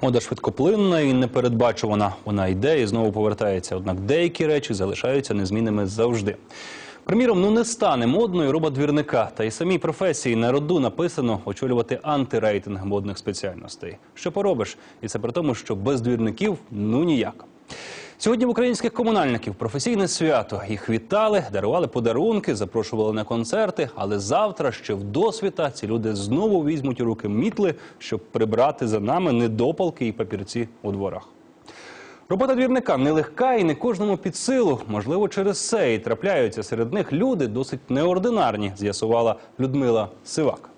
Мода швидкоплинна і непередбачувана. Вона йде і знову повертається. Однак деякі речі залишаються незмінними завжди. Приміром, ну не стане модною робот двірника. Та й самій професії на роду написано очолювати антирейтинг модних спеціальностей. Що поробиш? І це при тому, що без двірників ну ніяк. Сьогодні в українських комунальників професійне свято. Їх вітали, дарували подарунки, запрошували на концерти. Але завтра, ще в досвіта, ці люди знову візьмуть у руки мітли, щоб прибрати за нами недопалки і папірці у дворах. Робота двірника нелегка і не кожному під силу. Можливо, через це і трапляються серед них люди досить неординарні, з'ясувала Людмила Сивак.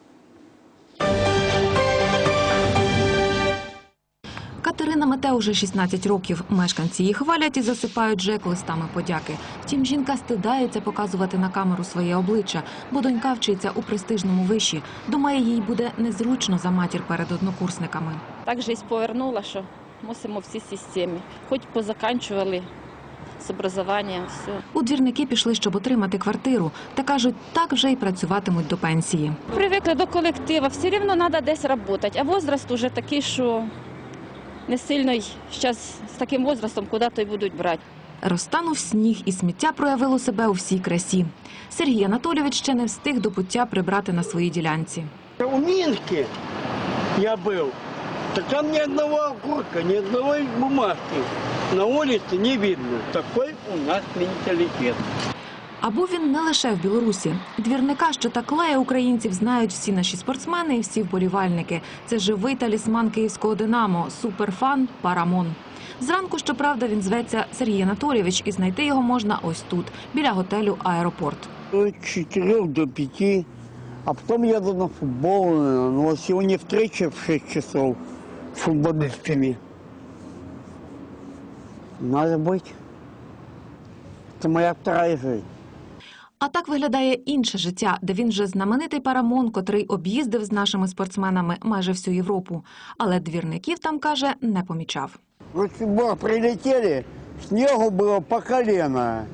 Катерина мете уже 16 років. Мешканці її хвалять і засипають ЖЕК листами подяки. Втім, жінка стидається показувати на камеру своє обличчя, бо донька вчиться у престижному виші. Думає, їй буде незручно за матір перед однокурсниками. Так жизнь повернула, що мусимо в цій системі. Хоч позаканчували з образування, все. У двірники пішли, щоб отримати квартиру, та кажуть, так вже й працюватимуть до пенсії. Привикли до колектива, все рівно треба десь працювати. А возраст уже такий, що не сильно зараз з таким возрастом куди-то й будуть брати. Розтанув сніг, і сміття проявило себе у всій красі. Сергій Анатолійович ще не встиг до пуття прибрати на своїй ділянці. У Минске я был, так там ни одного окурка, ни одного бумажки на улице не видно. Такой у нас менталитет. Або він не лише в Білорусі. Двірника, що так лає українців, знають всі наші спортсмени і всі вболівальники. Це живий талісман київського «Динамо», суперфан Парамон. Зранку, щоправда, він зветься Сергій Анатолійович, і знайти його можна ось тут, біля готелю «Аеропорт». С 4 до 5, а потом еду на футбол. Ну, вот сегодня встреча в 6 часов с футболистами. Надо быть. Это моя вторая жизнь. А так виглядає інше життя, де він вже знаменитий парамон, котрий об'їздив з нашими спортсменами майже всю Європу. Але двірників там каже, не помічав. Вот мы прилетели, снегу было по колено,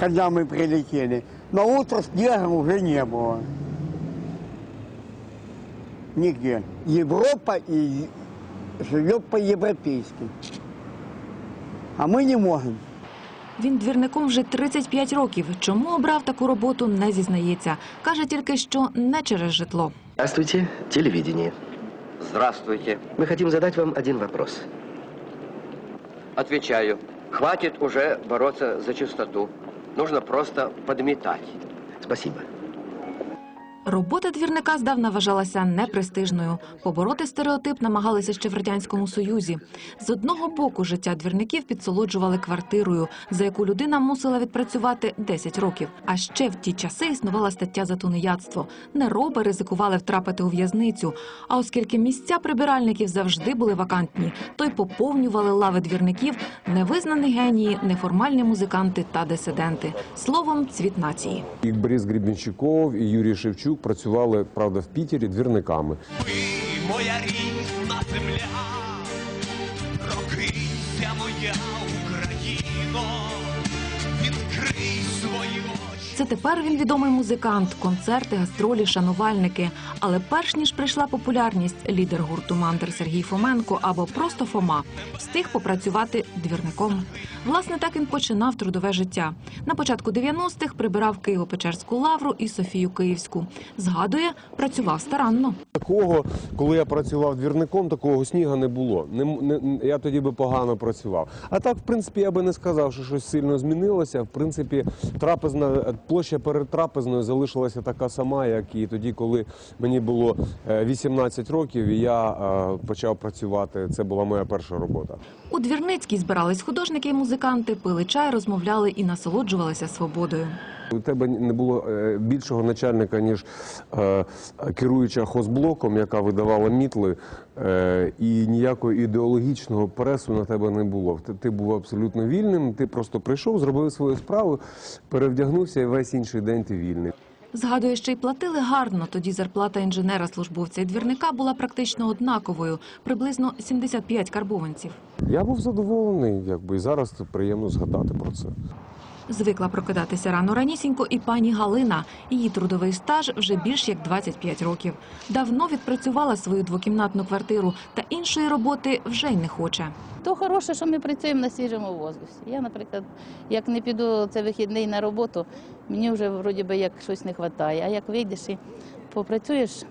когда мы прилетели. На утро снега уже не было. Нигде. Европа и живет по-европейски. А мы не можем. Він двірником вже 35 років. Чому обрав таку роботу, не зізнається. Каже тільки, що не через житло. Здравствуйте, телевидение. Здравствуйте. Мы хотим задать вам один вопрос. Отвечаю. Хватит уже бороться за чистоту. Нужно просто подметать. Спасибо. Робота двірника здавна вважалася непрестижною. Побороти стереотип намагалися ще в радянському союзі. З одного боку, життя двірників підсолоджували квартирою, за яку людина мусила відпрацювати 10 років. А ще в ті часи існувала стаття за тунеядство. Нероби ризикували втрапити у в'язницю. А оскільки місця прибиральників завжди були вакантні, то й поповнювали лави двірників невизнані генії, неформальні музиканти та дисиденти. Словом, цвіт нації. І Борис Гребенщиков, і Юрій Шевчук працювали, правда, в Пітері двірниками. моя рідна земля, прокинься моя Україно, відкрий свої очі. Це тепер він відомий музикант, концерти, гастролі, шанувальники. Але перш ніж прийшла популярність, лідер гурту Мандер Сергій Фоменко або просто Фома встиг попрацювати двірником. Власне, так він починав трудове життя. На початку 90-х прибирав Києво-Печерську лавру і Софію Київську. Згадує, працював старанно. Такого, коли я працював двірником, такого сніга не було. Не, не, я тоді би погано працював. А так, в принципі, я би не сказав, що щось сильно змінилося. В принципі, трапезна площа перед трапезною залишилася така сама, як і тоді, коли мені було е, 18 років, і я е, почав працювати. Це була моя перша робота. У Двірницькій збирались художники і музиканти, пили чай, розмовляли і насолоджувалися свободою. У тебе не було е, більшого начальника, ніж е, керуюча хозблоком, яка видавала мітли, е, і ніякого ідеологічного пресу на тебе не було. Ти, ти був абсолютно вільним. Ти просто прийшов, зробив свою справу, перевдягнувся, і весь інший день ти вільний. Згадує, що й платили гарно. Тоді зарплата інженера, службовця і двірника була практично однаковою, приблизно 75 карбованців. Я був задоволений, якби і зараз приємно згадати про це. Звикла прокидатися рано ранісінько і пані Галина. Її трудовий стаж вже більш як 25 років. Давно відпрацювала свою двокімнатну квартиру та іншої роботи вже й не хоче. То хороше, що ми працюємо на свіжому воздусі. Я, наприклад, як не піду це вихідний на роботу, мені вже вроді би як щось не вистачає. А як вийдеш і попрацюєш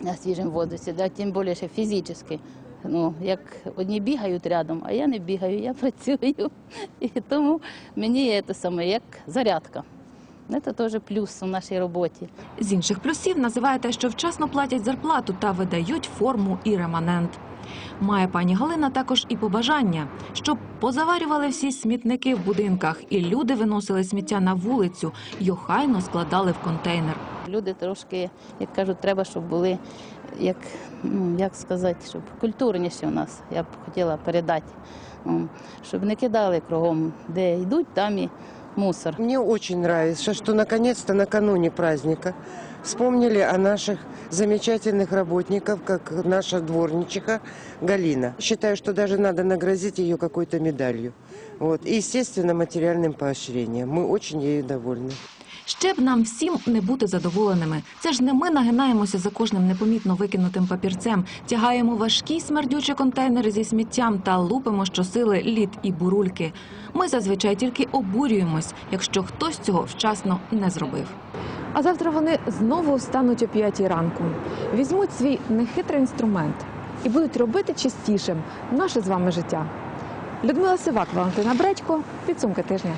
на свіжому воздусі, да, тим більше фізично. Ну, як одні бігають рядом, а я не бігаю, я працюю. І тому мені це саме як зарядка. Це теж плюс у нашій роботі. З інших плюсів називає те, що вчасно платять зарплату та видають форму і реманент. Має пані Галина також і побажання, щоб позаварювали всі смітники в будинках, і люди виносили сміття на вулицю й охайно складали в контейнер. Люди трошки, як кажуть, треба, щоб були, як, ну, як сказати, щоб культурніші у нас, я б хотіла передати, щоб не кидали кругом, де йдуть, там і мусор. Мне очень нравится, что наконец-то накануне праздника вспомнили о наших замечательных работников, как наша дворничиха Галина. Считаю, что даже надо наградить ее какой-то медалью. Вот. И, естественно, материальным поощрением. Мы очень ею довольны. Ще б нам всім не бути задоволеними. Це ж не ми нагинаємося за кожним непомітно викинутим папірцем, тягаємо важкі смердючі контейнери зі сміттям та лупимо щосили лід і бурульки. Ми зазвичай тільки обурюємось, якщо хтось цього вчасно не зробив. А завтра вони знову встануть о п'ятій ранку, візьмуть свій нехитрий інструмент і будуть робити чистішим наше з вами життя. Людмила Сивак, Валентина Бредько, підсумки тижня.